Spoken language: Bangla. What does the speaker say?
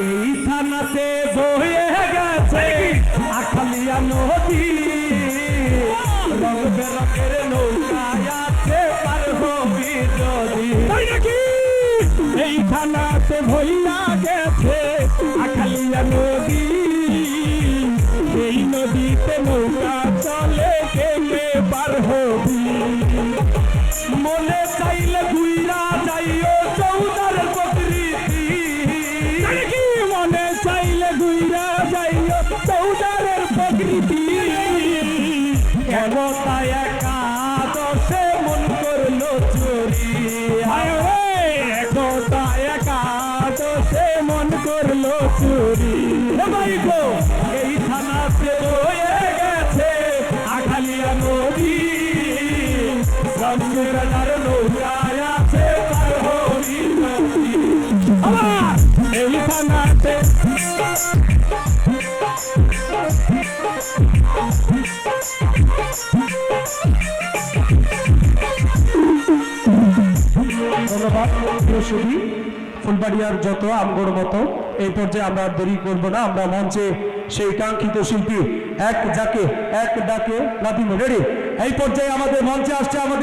এই থানাতে বয়ে গেছে আখালিয়া নদী। রং বেরঙের নৌকায় আছে পার হবি যদি। এই থানাতে ভইয়া গেছে আখালিয়া নদী। এই নদীতে নৌকা চলে কে কে পার হবি মনে ঘুইরা যাইও চৌদারের প্রকৃতি। তাই একাদশে মন করল চুরি। হায় একতা একাদশে মন করল চুরি। ভাই গো এই থানাতে রয়ে গেছে আখালিয়া নদী। সংসার নৌকায় ধন্যবাদ, প্রিয় ফুলবাড়িয়ার যত আমগোর মতো, এই পর্যায়ে আমরা দেরি করব না। আমরা মঞ্চে সেই কাঙ্ক্ষিত শিল্পী, এক যাকে, এক ডাকে নাতিম রেডি। এই পর্যায়ে আমাদের মঞ্চে আসছে আমাদের